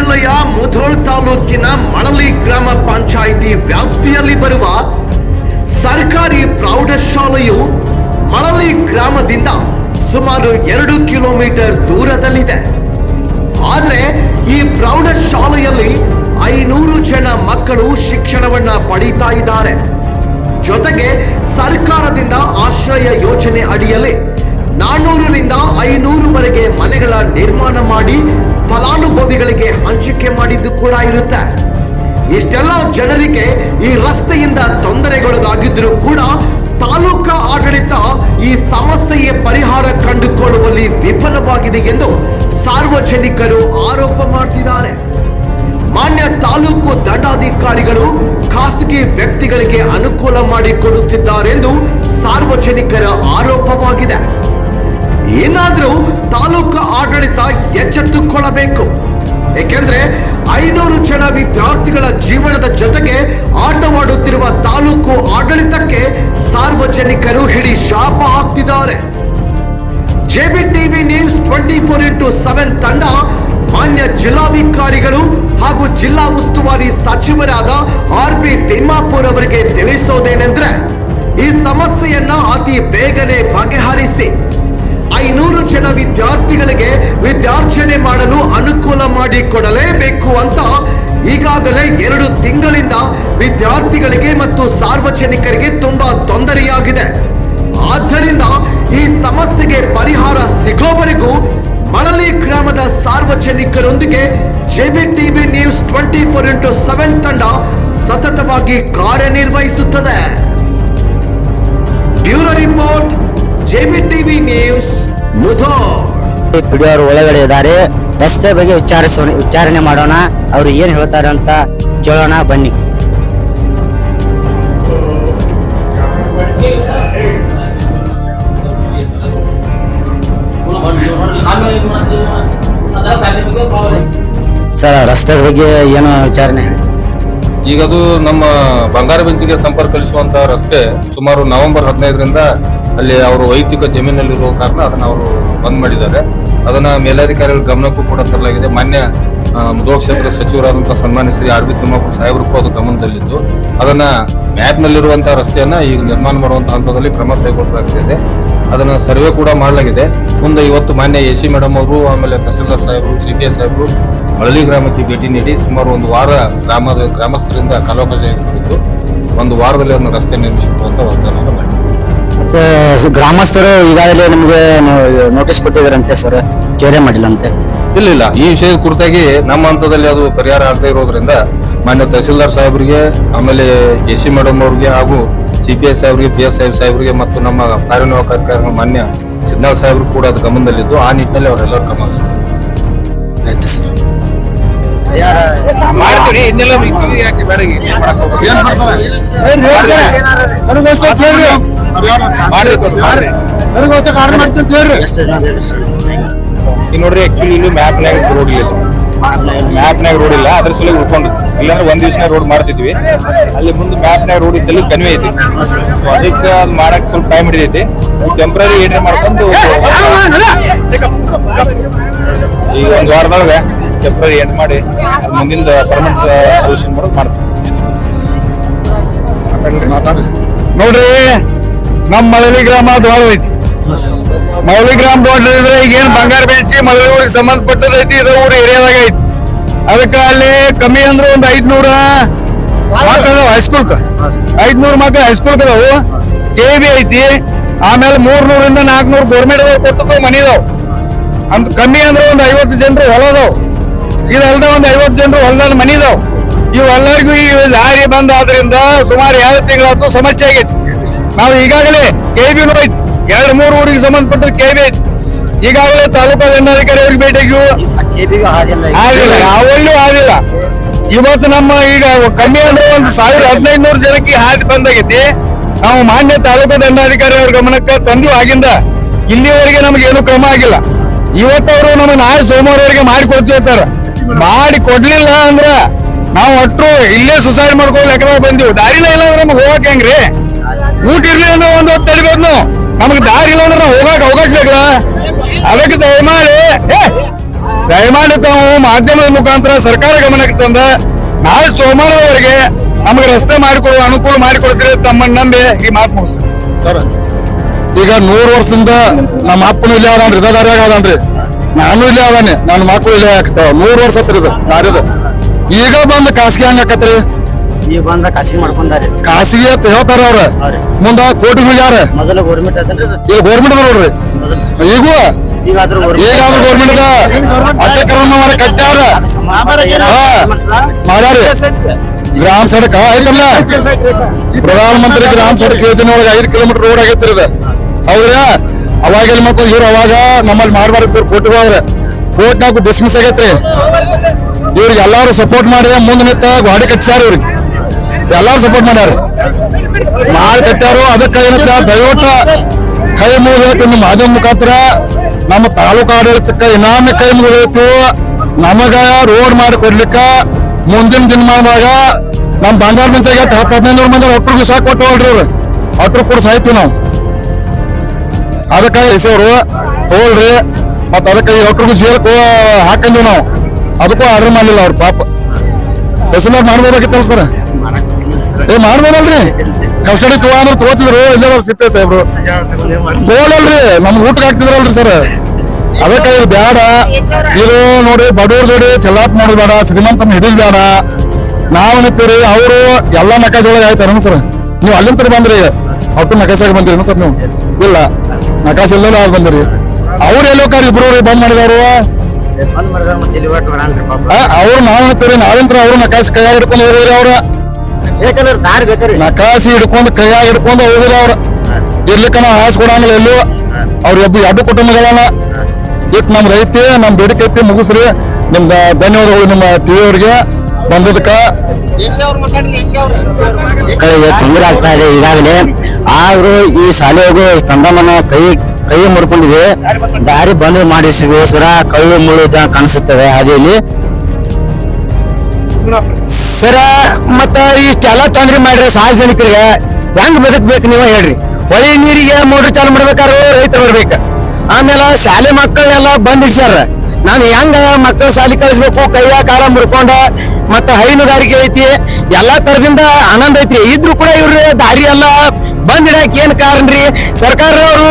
ಜಿಲ್ಲೆಯ ಮುಧೋಳ್ ತಾಲೂಕಿನ ಮಳಲಿ ಗ್ರಾಮ ಪಂಚಾಯಿತಿ ವ್ಯಾಪ್ತಿಯಲ್ಲಿ ಬರುವ ಸರ್ಕಾರಿ ಪ್ರೌಢಶಾಲೆಯು ಮಳಲಿ ಗ್ರಾಮದಿಂದ ಸುಮಾರು ಎರಡು ಕಿಲೋಮೀಟರ್ ದೂರದಲ್ಲಿದೆ. ಆದರೆ ಈ ಪ್ರೌಢಶಾಲೆಯಲ್ಲಿ ಐನೂರು ಜನ ಮಕ್ಕಳು ಶಿಕ್ಷಣವನ್ನ ಪಡೀತಾ ಇದ್ದಾರೆ. ಜೊತೆಗೆ ಸರ್ಕಾರದಿಂದ ಆಶ್ರಯ ಯೋಜನೆ ಅಡಿಯಲ್ಲಿ ನಾನೂರರಿಂದ ಐನೂರು ವರೆಗೆ ಮನೆಗಳ ನಿರ್ಮಾಣ ಮಾಡಿ ಫಲಾನುಭವಿಗಳಿಗೆ ಹಂಚಿಕೆ ಮಾಡಿದ್ದು ಕೂಡ ಇರುತ್ತೆ. ಇಷ್ಟೆಲ್ಲ ಜನರಿಗೆ ಈ ರಸ್ತೆಯಿಂದ ತೊಂದರೆಗೊಳಗಾಗಿದ್ರೂ ಕೂಡ ತಾಲೂಕಾ ಆಡಳಿತ ಈ ಸಮಸ್ಯೆಯ ಪರಿಹಾರ ಕಂಡುಕೊಳ್ಳುವಲ್ಲಿ ವಿಫಲವಾಗಿದೆ ಎಂದು ಸಾರ್ವಜನಿಕರು ಆರೋಪ ಮಾಡ್ತಿದ್ದಾರೆ. ಮಾನ್ಯ ತಾಲೂಕು ದಂಡಾಧಿಕಾರಿಗಳು ಖಾಸಗಿ ವ್ಯಕ್ತಿಗಳಿಗೆ ಅನುಕೂಲ ಮಾಡಿಕೊಡುತ್ತಿದ್ದಾರೆಂದು ಸಾರ್ವಜನಿಕರ ಆರೋಪವಾಗಿದೆ. ಏನಾದರೂ ತಾಲೂಕು ಆಡಳಿತ ಎಚ್ಚೆತ್ತುಕೊಳ್ಳಬೇಕು. ಏಕೆಂದ್ರೆ ಐನೂರು ಜನ ವಿದ್ಯಾರ್ಥಿಗಳ ಜೀವನದ ಜೊತೆಗೆ ಆಟವಾಡುತ್ತಿರುವ ತಾಲೂಕು ಆಡಳಿತಕ್ಕೆ ಸಾರ್ವಜನಿಕರು ಹಿಡಿ ಶಾಪ ಹಾಕ್ತಿದ್ದಾರೆ. JB TV news twenty four into seven ತಂಡ ಮಾನ್ಯ ಜಿಲ್ಲಾಧಿಕಾರಿಗಳು ಹಾಗೂ ಜಿಲ್ಲಾ ಉಸ್ತುವಾರಿ ಸಚಿವರಾದ ಆರ್ ಬಿ ತಿಮ್ಮಾಪುರ್ ಅವರಿಗೆ ತಿಳಿಸೋದೇನೆಂದ್ರೆ ಈ ಸಮಸ್ಯೆಯನ್ನ ಅತಿ ಬೇಗನೆ ಬಗೆಹರಿಸಿ. ಐನೂರು ಜನ ವಿದ್ಯಾರ್ಥಿಗಳಿಗೆ ವಿದ್ಯಾರ್ಜನೆ ಮಾಡಲು ಅನುಕೂಲ ಮಾಡಿಕೊಡಲೇಬೇಕು ಅಂತ ಈಗಾಗಲೇ ಎರಡು ತಿಂಗಳಿಂದ ವಿದ್ಯಾರ್ಥಿಗಳಿಗೆ ಮತ್ತು ಸಾರ್ವಜನಿಕರಿಗೆ ತುಂಬಾ ತೊಂದರೆಯಾಗಿದೆ. ಆದ್ದರಿಂದ ಈ ಸಮಸ್ಯೆಗೆ ಪರಿಹಾರ ಸಿಗೋವರೆಗೂ ಮಳಲಿ ಗ್ರಾಮದ ಸಾರ್ವಜನಿಕರೊಂದಿಗೆ JB TV news twenty four into seven ತಂಡ ಸತತವಾಗಿ ಕಾರ್ಯನಿರ್ವಹಿಸುತ್ತದೆ. Bureau report, JB TV news. ಪಿಡಿಯೋರು ಒಳಗಡೆ ಇದ್ದಾರೆ ರಸ್ತೆ ಬಗ್ಗೆ ವಿಚಾರಿಸೋಣ ವಿಚಾರಣೆ ಮಾಡೋಣ. ಅವ್ರು ಏನ್ ಹೇಳ್ತಾರೆ ಅಂತ ಕೇಳೋಣ ಬನ್ನಿ. ಸರ್ ರಸ್ತೆ ಬಗ್ಗೆ ಏನು ವಿಚಾರಣೆ? ಈಗ ಅದು ನಮ್ಮ ಬಂಗಾರ ಬೆಂಚಿಗೆ ಸಂಪರ್ಕ ಕಲಿಸುವಂತ ರಸ್ತೆ ಸುಮಾರು ನವೆಂಬರ್ ಹದಿನೈದರಿಂದ ಅಲ್ಲಿ ಅವರು ವೈಯಕ್ತಿಕ ಜಮೀನಲ್ಲಿರುವ ಕಾರಣ ಅದನ್ನ ಅವರು ಬಂದ್ ಮಾಡಿದ್ದಾರೆ. ಅದನ್ನ ಮೇಲಾಧಿಕಾರಿಗಳ ಗಮನಕ್ಕೂ ಕೂಡ ತರಲಾಗಿದೆ. ಮಾನ್ಯ ಮುದೋ ಕ್ಷೇತ್ರ ಸಚಿವರಾದಂತಹ ಸನ್ಮಾನ್ಯ ಶ್ರೀ ಆರ್ ಬಿ ತಿಮ್ಮಾಪುರ ಸಾಹೇಬ್ರಿಗೂ ಅದು ಗಮನದಲ್ಲಿದ್ದು. ಅದನ್ನ ಮ್ಯಾಪ್ ನಲ್ಲಿರುವಂತಹ ರಸ್ತೆಯನ್ನ ಈಗ ನಿರ್ಮಾಣ ಮಾಡುವಂತಹ ಹಂತದಲ್ಲಿ ಕ್ರಮ ಕೈಗೊಳ್ಳಲಾಗಿದೆ ಅದನ್ನ ಸರ್ವೆ ಕೂಡ ಮಾಡಲಾಗಿದೆ. ಮುಂದೆ ಇವತ್ತು ಮಾನ್ಯ ಎ ಸಿ ಮೇಡಮ್ ಅವರು, ಆಮೇಲೆ ತಹಸೀಲ್ದಾರ್ ಸಾಹೇಬರು, ಸಿ ಪಿ ಎಸ್ ಸಾಹೇಬರು ಹಳಲಿ ಗ್ರಾಮಕ್ಕೆ ಭೇಟಿ ನೀಡಿ ಸುಮಾರು ಒಂದು ವಾರ ಗ್ರಾಮದ ಗ್ರಾಮಸ್ಥರಿಂದ ಕುರಿತು ಒಂದು ವಾರದಲ್ಲಿ ಅದನ್ನು ರಸ್ತೆ ನಿರ್ಮಿಸಿಕೊಡುವಂತ ವಾಗ್ದಾನವನ್ನು ಮಾಡಿದ್ದಾರೆ. ಮತ್ತೆ ಗ್ರಾಮಸ್ಥರು ಈಗಾಗಲೇ ನಿಮಗೆ ನೋಟಿಸ್ ಕೊಟ್ಟಿದ್ದಾರಂತೆ ಸರ್ ಕೇರೆ ಮಾಡಿಲ್ಲ ಅಂತೆ ಇಲ್ಲ ಇಲ್ಲ. ಈ ವಿಷಯದ ಕುರಿತಾಗಿ ನಮ್ಮ ಹಂತದಲ್ಲಿ ಅದು ಪರಿಹಾರ ಆಗದೆ ಇರೋದ್ರಿಂದ ಮಾನ್ಯ ತಹಸೀಲ್ದಾರ್ ಸಾಹೇಬರಿಗೆ, ಆಮೇಲೆ ಎ ಸಿ ಮೇಡಮ್ ಅವ್ರಿಗೆ ಹಾಗೂ ಸಿ ಪಿ ಎಸ್ ಸಾಹೇಬರಿಗೆ ಪಿ ಎಸ್ ಸಾಹೇಬ್ ಸಾಹೇಬರಿಗೆ ಮತ್ತು ನಮ್ಮ ಕಾರ್ಯನಿರ್ವಾಹಕ ಅಧಿಕಾರಿಗಳು ಮಾನ್ಯ ಸಿದ್ಧಾರ್ಥ ಸಾಹೇಬ್ರು ಕೂಡ ಅದು ಗಮನದಲ್ಲಿದ್ದು, ಆ ನಿಟ್ಟಿನಲ್ಲಿ ಅವರೆಲ್ಲರೂ ಕ್ರಮ ಮಾಡ್ತೀವಿ ಇನ್ನೆಲ್ಲ ಯಾಕೆ ಬೆಳಗ್ಗೆ? ಈಗ ನೋಡ್ರಿ ಆಕ್ಚುಲಿ ಇಲ್ಲಿ ಮ್ಯಾಪ್ನಾಗ ರೋಡ್ ಇಲ್ಲ ಮ್ಯಾಪ್ನಾಗ ರೋಡ್ ಇಲ್ಲ ಅದ್ರ ಸಲ ಉಳ್ಕೊಂಡು ಇಲ್ಲಾಂದ್ರೆ ಒಂದ್ ದಿವಸ ರೋಡ್ ಮಾಡ್ತಿದ್ವಿ ಅಲ್ಲಿ ಮುಂದೆ ಮ್ಯಾಪ್ನಾಗ ರೋಡ್ ಇದ್ದಲ್ಲಿ ಕನ್ವೆ ಐತಿ ಅದಕ್ಕೆ ಅದು ಮಾಡಕ್ ಸ್ವಲ್ಪ ಟೈಮ್ ಹಿಡಿದೈತಿ ಟೆಂಪ್ರರಿ ಏನ್ರಿ ಮಾಡ್ಕೊಂಡು ಈಗ ಒಂದ್ ವಾರದೊಳಗೆ ಟೆಂಪ್ರರಿ ಎಂಡ್ ಮಾಡಿ ಮುಂದಿನ ಪರ್ಮನೆಂಟ್ ಸೊಲ್ಯೂಷನ್ ಮಾಡೋದು ಮಾಡ್ತೀವಿ. ನೋಡ್ರಿ ನಮ್ಮ ಮಳಲಿ ಗ್ರಾಮ ಬಹಳ ಐತಿ. ಮಳಲಿ ಗ್ರಾಮ ಬೋರ್ಡ್ ಇದ್ರೆ ಈಗ ಏನ್ ಬಂಗಾರ ಬೆಂಚಿ ಮಳಲಿ ಊರಿಗೆ ಸಂಬಂಧಪಟ್ಟದ ಐತಿ ಇದು ಊರ ಏರಿಯಾದಾಗ ಐತಿ. ಅದಕ್ಕ ಅಲ್ಲಿ ಕಮ್ಮಿ ಅಂದ್ರೆ ಒಂದ್ ಐದ್ನೂರ ಮಕ್ಕಳು ಹೈಸ್ಕೂಲ್ ಐದ್ನೂರ್ ಮಕ್ಕಳು ಹೈಸ್ಕೂಲ್ ಅದಾವು ಕೆ ಬಿ ಐತಿ ಆಮೇಲೆ ಮೂರ್ನೂರಿಂದ ನಾಲ್ಕನೂರು ಗೌರ್ಮೆಂಟ್ ಕೊಟ್ಟದ್ದು ಮನಿ ಇದಾವ್ ಅಂತ ಕಮ್ಮಿ ಅಂದ್ರೆ ಒಂದ್ ಐವತ್ತು ಜನರು ಹೊಲದವು ಇದಲ್ದ ಒಂದು ಐವತ್ತು ಜನರು ಹೊಲದಲ್ಲಿ ಮನಿದವು ಇವೆಲ್ಲರಿಗೂ ಈ ಲಾರಿ ಬಂದ್ ಆದ್ರಿಂದ ಸುಮಾರು ಎರಡು ತಿಂಗಳಾದ್ರು ಸಮಸ್ಯೆ ಆಗೈತಿ ನಾವು ಈಗಾಗಲೇ ಕೆ ಬಿ ಐತಿ ಎರಡು ಮೂರು ಊರಿಗೆ ಸಂಬಂಧಪಟ್ಟ ಕೆ ಬಿ ಐತಿ ಈಗಾಗಲೇ ತಾಲೂಕು ದಂಡಾಧಿಕಾರಿ ಅವ್ರಿಗೆ ಭೇಟಿಗೂ ಆಗಿಲ್ಲ ಯಾವಲ್ಲೂ ಆಗಿಲ್ಲ ಇವತ್ತು ನಮ್ಮ ಈಗ ಕಮ್ಮಿ ಅಂದ್ರೆ ಒಂದು ಸಾವಿರ ಹದಿನೈದು ನೂರು ಜನಕ್ಕೆ ಹಾದಿ ಬಂದಾಗೈತಿ. ನಾವು ಮಾನ್ಯ ತಾಲೂಕು ದಂಡಾಧಿಕಾರಿ ಅವ್ರ ಗಮನಕ್ಕೆ ತಂದು ಆಗಿಂದ ಇಲ್ಲಿವರೆಗೆ ನಮ್ಗೆ ಏನು ಕ್ರಮ ಆಗಿಲ್ಲ. ಇವತ್ತವರು ನಮ್ಮ ನಾಳೆ ಸೋಮವಾರವರೆಗೆ ಮಾಡಿ ಸರ್ ಮಾಡಿ ಕೊಡ್ಲಿಲ್ಲ ಅಂದ್ರ ನಾವು ಒಟ್ಟು ಇಲ್ಲೇ ಸುಸೈಡ್ ಲೆಕ್ಕದಾಗ ಬಂದಿವಿ. ದಾರಿನ ಇಲ್ಲ ಅಂದ್ರೆ ನಮ್ಗೆ ಹೋಗಕ್ ಹೆಂಗ್ರಿ? ಊಟ ಇರ್ಲಿ ಅಂದ್ರೆ ಒಂದ್ ಹೊತ್ತು ತಡಿಬೇಕು ನಾವು. ನಮ್ಗೆ ದಾರಿ ಇಲ್ಲ ಅಂದ್ರೆ ನಾವು ಹೋಗಕ್ ಅವಕಾಶ ಬೇಕಲ್ಲ? ಅದಕ್ಕೆ ದಯಮಾಡಿ ದಯಮಾಡಿ ತಾವು ಮಾಧ್ಯಮದ ಮುಖಾಂತರ ಸರ್ಕಾರ ಗಮನಕ್ಕೆ ತಂದ, ನಾಳೆ ಸೋಮವಾರವರೆಗೆ ನಮಗೆ ರಸ್ತೆ ಮಾಡಿಕೊಡುವ ಅನುಕೂಲ ಮಾಡಿಕೊಡ್ತೀರಿ ತಮ್ಮನ್ನ ನಂಬಿ ಈ ಮಾತು ಮುಗಿಸ್ತೀನಿ. ಈಗ ನೂರು ವರ್ಷದಿಂದ ನಮ್ಮ ಅಪ್ಪನು ಇಲ್ಲಿ ಅದಾನ್ರಿ ದಾರಿಯಾಗ ನಾನು ಇಲ್ಲೇ ಅದಾನೆ ನನ್ನ ಮಕ್ಕಳು ಇಲ್ಲೇ ಹಾಕ್ತಾವ ನೂರು ವರ್ಷ ಹತ್ರ ಇದು ನಾರಿದು. ಈಗ ಬಂದು ಖಾಸಗಿ ಹಂಗ ಆಕತ್ರಿ ಈಗ ಬಂದ ಖಾಸಗಿ ಮಾಡ್ಕೊಂಡಾರಿ. ಖಾಸಗಿ ಅಂತ ಹೇಳ್ತಾರ ಅವ್ರ. ಮುಂದ ಕೋಟಿ ಯಾರ? ಮೊದಲ ಗೌರ್ಮೆಂಟ್ ಅದಲ್ರಿ ಅದು. ಈಗ ಗೋರ್ಮೆಂಟ್ ನೋಡ್ರಿ. ಈಗೂ? ಈಗ ಅದ್ರ. ಈಗಾದ್ರೂ ಗೋರ್ಮೆಂಟ್ ಕಟ್ಟಾರ ಹಾ. ಮಾಡ್ಯಾರಿ. ಗ್ರಾಮ ಸಡಕ್ ಐತಲ್ಲ ಪ್ರಧಾನ ಮಂತ್ರಿ ಗ್ರಾಮ ಸಡಕ್ ಯೋಜನೆ ಒಳಗೆ ಐದು ಕಿಲೋಮೀಟರ್ ರೋಡ್ ಆಗೈತ್ರಿ ಹೌದ್ರಾ ಹೌದ್ರ? ಅವಾಗ ಎಲ್ಲಿ ಮಾಡ್ಕೊಂಡು ಇವ್ರು ಅವಾಗ ನಮ್ಮಲ್ಲಿ ಮಾಡ್ಬಾರ್ದು ಕೋರ್ಟ್ ಹೋದ್ರೆ. ಕೋರ್ಟ್ ನಾಲ್ಕು ಡಿಸ್ಮಿಸ್ ಆಗೈತ್ರಿ ಇವ್ರಿಗೆ ಎಲ್ಲಾರು ಸಪೋರ್ಟ್ ಮಾಡಿ ಮುಂದೆ ನಿಂತ ಗಾಡಿ ಕಟ್ಸ್ಯಾರ ಇವ್ರಿಗೆ. ಎಲ್ಲಾರು ಸಪೋರ್ಟ್ ಮಾಡ್ಯಾರ. ಮಾಡಿ ಕಟ್ಟಾರು ಅದಕ್ಕೆ ಏನಂತ ದಯವಿಟ್ಟು ಕೈ ಮುಗಿದು ನಿಮ್ಮ ಮಾಧ್ಯಮ ಮುಖಾಂತರ. ನಮ್ಮ ತಾಲೂಕು ಆಡಳಿತಕ್ಕೆ ಇನಾಮಿ ಕೈ ಮುಗಿತು ನಮಗ ರೋಡ್ ಮಾಡಿ ಕೊಡ್ಲಿಕ್ಕ ಮುಂದಿನ ದಿನಮಾನದಾಗ ನಮ್ಮ ಬಂಗಾರ ಮನ್ಸಾಗ ಹತ್ತು ಹದಿನೈದು ನೂರು ಮಂದಿ ಒಟ್ಟರು ಸಾಕು ಕೊಟ್ಟು ಹೋಗ್ರಿ ಅವ್ರು. ಒಟ್ಟರು ಕೂಡ ಸಾಯ್ತೀವಿ ನಾವು. ಅದಕ್ಕೆ ಹೆಸರು ತೋಳ್ರಿ ಮತ್ತು ಅದಕ್ಕೆ ಈ ಸೇರಿ ಜೇಲ್ ಹಾಕಂದಿವಿ ನಾವು. ಅದಕ್ಕೂ ಆರ್ಡರ್ ಮಾಡಲಿಲ್ಲ ಅವ್ರ ಪಾಪ. ತಹಸೀಲ್ದಾರ್ ಮಾಡ್ಬೋದಾಗಿತ್ತಲ್ಲ ಸರ್ ಏ, ಮಾಡ್ಬೋದಲ್ರಿ? ಕಸ್ಟಡಿ ತಗೋ ಅಂದ್ರೆ ತಗೋತಿದ್ರು, ಇಲ್ಲೇ ಸಿಪ್ಪೆ ಸಾಹೇಬ್ರು. ತಗೊಳಲ್ರಿ, ನಮ್ಗೆ ಊಟಕ್ಕೆ ಹಾಕ್ತಿದ್ರಲ್ರಿ ಸರ್ ಅದಕ್ಕೆ ಇದು ಬೇಡ ಇದು ನೋಡಿ, ಬಡವ್ರ ಜೋಡಿ ಚಲಾಪ್ ಮಾಡೋದು ಬೇಡ ಶ್ರೀಮಂತನ ಹಿಡಿದ್ ಬೇಡ. ನಾವು ನಿಂತೀರಿ, ಅವರು ಎಲ್ಲ ನಕಾಶೆ ಒಳಗೆ ಆಯ್ತಾರ ಸರ್ ನೀವು ಅಲ್ಲಿಂದ ಬಂದ್ರಿ ಒಟ್ಟು ನಕಾಶಾಗ ಬಂದಿರೇನು ಸರ್ ನೀವು? ಇಲ್ಲ. ನಕಾಶೆ ಇಲ್ಲ ಅವ್ರು ಬಂದ್ರಿ ಅವ್ರು ಎಲ್ಲೋ ಕಾರ್ ಇಬ್ರು ಬಂದ್ ಮಾಡಿದವರು. ಅವ್ರು ನಾವ್ ನಿಂತೀರಿ ನಾವಂತ್ರ ಅವ್ರು ನಕಾಸಿ ಕೈಯಾಗ ಹಿಡ್ಕೊಂಡು ಹೋಗ್ರಿ ಅವ್ರ. ಬೇಕಂದ್ರೆ ದಾರಿ ಬೇಕ್ರಿ. ನಕಾಸಿ ಹಿಡ್ಕೊಂಡು ಕೈಯಾಗ ಹಿಡ್ಕೊಂಡು ಹೋಗಿರಿ ಅವ್ರ. ಇರ್ಲಿಕ್ಕ ನಾವು ಹಾಸ್ ಕೊಡಂಗಿಲ್ಲ ಎಲ್ಲೂ. ಅವ್ರ ಎಬ್ಬ ಎರಡು ಕುಟುಂಬಗಳನ್ನ. ಇಟ್ ನಮ್ ರೈತಿ ನಮ್ ಬೇಡಿಕೆ ಐತಿ ಮುಗಿಸ್ರಿ. ನಿಮ್ದ ಧನ್ಯವಾದಗಳು ನಿಮ್ಮ ಟಿವಿ ಅವ್ರಿಗೆ. ಬಂದದಕ್ಕ? ತೊಂದರೆ ಆಗ್ತಾ ಇದೆ ಈಗಾಗಲೇ. ಆದ್ರೂ ಈ ಶಾಲೆಗೂ ಕಂದಮ್ಮನ ಕೈ ಕೈ ಮುರ್ಕೊಂಡಿದೆ. ದಾರಿ ಬಂದ್ ಮಾಡಿಸಿಗೋಸ್ಕರ ಕೈ ಮುಳುದ ಕಾಣಿಸುತ್ತವೆ ಹಾದಿಯಲ್ಲಿ. ಸರ ಮತ್ತ ಇಷ್ಟೆಲ್ಲ ತೊಂದರೆ ಮಾಡ್ರಿ ಸಾರ್ವಜನಿಕರಿಗೆ ಹೆಂಗ್ ಬದುಕ್ಬೇಕು ನೀವು ಹೇಳ್ರಿ. ಹೊಳಿ ನೀರಿಗೆ ಮೋಟರ್ ಚಾಲು ಮಾಡ್ಬೇಕಾದ್ರೆ ರೈತರು ಬರ್ಬೇಕು. ಆಮೇಲೆ ಶಾಲೆ ಮಕ್ಕಳೆಲ್ಲ ಬಂದ್ ಇಡ್ಸ್ಯಾರ ನಾವ್ ಹೆಂಗ ಮಕ್ಕಳ ಶಾಲೆ ಕಳಿಸ್ಬೇಕು, ಕೈಯ ಕಾಲ ಮುರ್ಕೊಂಡ, ಮತ್ತ ಹೈನುಗಾರಿಕೆ ಐತಿ, ಎಲ್ಲಾ ತರದಿಂದ ಆನಂದ ಐತಿ. ಇದ್ರು ಕೂಡ ಇವ್ರ ದಾರಿ ಎಲ್ಲ ಬಂದ್ ಇಡಕ್ ಏನ್ ಕಾರಣ ರೀ? ಸರ್ಕಾರದವರು